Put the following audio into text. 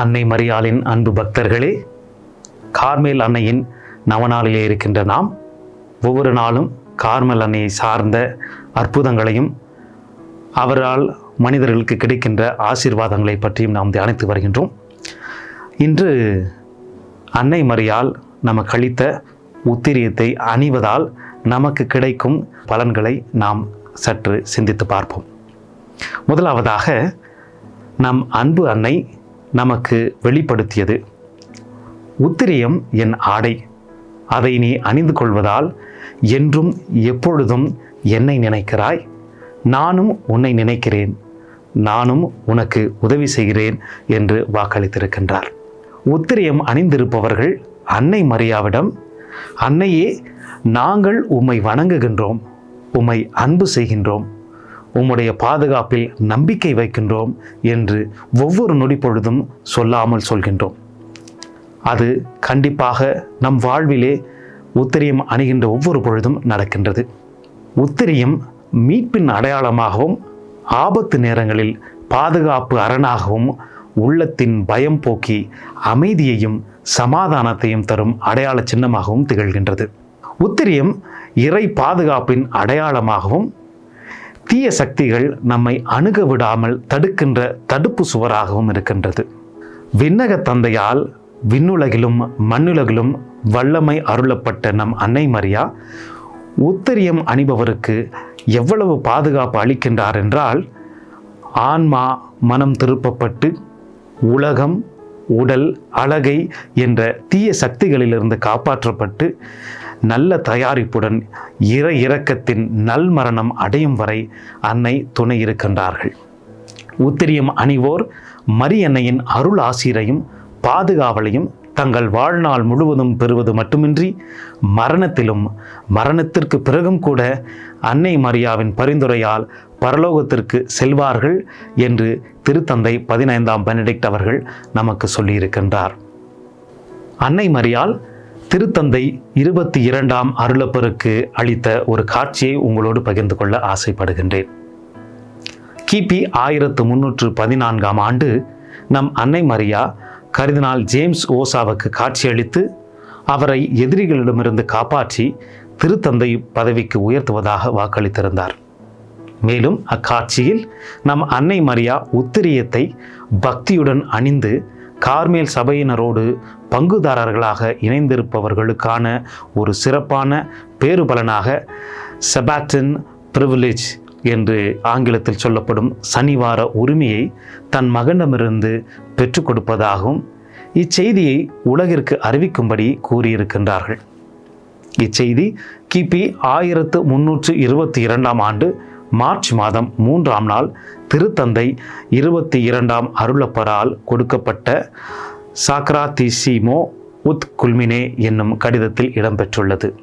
அன்னை மரியாளின் அன்பு பக்தர்களே கார்மேல் அன்னையின் நவநாளிலே இருக்கின்ற நாம் ஒவ்வொரு நாளும் கார்மல் அன்னையை சார்ந்த அற்புதங்களையும் அவரால் மனிதர்களுக்கு கிடைக்கின்ற ஆசீர்வாதங்களை பற்றியும் நாம் தியானித்து வருகின்றோம். இன்று அன்னை மரியால் நமக்கு அளித்த உத்திரியத்தை அணிவதால் நமக்கு கிடைக்கும் பலன்களை நாம் சற்று சிந்தித்து பார்ப்போம். முதலாவதாக நம் அன்பு அன்னை நமக்கு வெளிப்படுத்தியது. உத்திரியம் என் ஆடை. அதை நீ அணிந்து கொள்வதால் என்றும் எப்பொழுதும் என்னை நினைக்கிறாய்? நானும் உன்னை நினைக்கிறேன். நானும் உனக்கு உதவி செய்கிறேன் என்று வாக்களித்திருக்கின்றார். உத்திரியம் அணிந்திருப்பவர்கள் அன்னை மரியாவிடம் அன்னையே நாங்கள் உம்மை வணங்குகின்றோம் உம்மை அன்பு செய்கின்றோம் உம்முடைய பாதுகாப்பில் நம்பிக்கை வைக்கின்றோம் என்று ஒவ்வொரு நொடி பொழுதும் சொல்லாமல் சொல்கின்றோம். அது கண்டிப்பாக நம் வாழ்விலே உத்திரியம் அணுகின்ற ஒவ்வொரு பொழுதும் நடக்கின்றது. உத்திரியம் மீட்பின் அடையாளமாகவும் ஆபத்து நேரங்களில் பாதுகாப்பு அரணாகவும் உள்ளத்தின் பயம் போக்கி அமைதியையும் சமாதானத்தையும் தரும் அடையாள சின்னமாகவும் திகழ்கின்றது. உத்திரியம் இறை பாதுகாப்பின் அடையாளமாகவும் தீய சக்திகள் நம்மை அணுக விடாமல் தடுக்கின்ற தடுப்பு சுவராகவும் இருக்கின்றது. விண்ணக தந்தையால் விண்ணுலகிலும் மண்ணுலகிலும் வல்லமை அருளப்பட்ட நம் அன்னை மரியா உத்தரியம் அணிபவருக்கு எவ்வளவு பாதுகாப்பு அளிக்கின்றார் என்றால் ஆன்மா மனம் திருப்பப்பட்டு உலகம் உடல் அழகை என்ற தீய சக்திகளிலிருந்து காப்பாற்றப்பட்டு நல்ல தயாரிப்புடன் இற இரக்கத்தின் நல்மரணம் அடையும் வரை அன்னை துணை இருக்கின்றார்கள். உத்திரியம் அணிவோர் மரியன்னையின் அருள் ஆசிரையும் பாதுகாவலையும் தங்கள் வாழ்நாள் முழுவதும் பெறுவது மட்டுமின்றி மரணத்திலும் மரணத்திற்கு பிறகும் கூட அன்னை மரியாவின் பரிந்துரையால் பரலோகத்திற்கு செல்வார்கள் என்று திருத்தந்தை பதினைந்தாம் பெனடிக்ட் அவர்கள் நமக்கு சொல்லியிருக்கின்றார். அன்னை மரியால் திருத்தந்தை இருபத்தி இரண்டாம் அருளப்பருக்கு அளித்த ஒரு காட்சியை உங்களோடு பகிர்ந்து கொள்ள ஆசைப்படுகின்றேன். கிபி ஆயிரத்து முன்னூற்று பதினான்காம் ஆண்டு நம் அன்னை மரியா கருதினால் ஜேம்ஸ் ஓசாவுக்கு காட்சியளித்து அவரை எதிரிகளிடமிருந்து காப்பாற்றி திருத்தந்தை பதவிக்கு உயர்த்துவதாக வாக்களித்திருந்தார். மேலும் அக்காட்சியில் நம் அன்னை மரியா உத்திரியத்தை பக்தியுடன் அணிந்து கார்மேல் சபையினரோடு பங்குதாரர்களாக இணைந்திருப்பவர்களுக்கான ஒரு சிறப்பான பேறுபலனாக செபாட்டின் ப்ரிவிலேஜ் என்று ஆங்கிலத்தில் சொல்லப்படும் சனிவார உரிமையை தன் மகனிடமிருந்து பெற்றுக் கொடுப்பதாகவும் இச்செய்தியை உலகிற்கு அறிவிக்கும்படி கூறியிருக்கின்றார்கள். இச்செய்தி கிபி ஆயிரத்து முன்னூற்று இருபத்தி இரண்டாம் ஆண்டு மார்ச் மாதம் மூன்றாம் நாள் திருத்தந்தை இருபத்தி இரண்டாம் அருளப்பரால் கொடுக்கப்பட்ட சாக்ராதிசிமோ உத் குல்மினே என்னும் கடிதத்தில் இடம்பெற்றுள்ளது.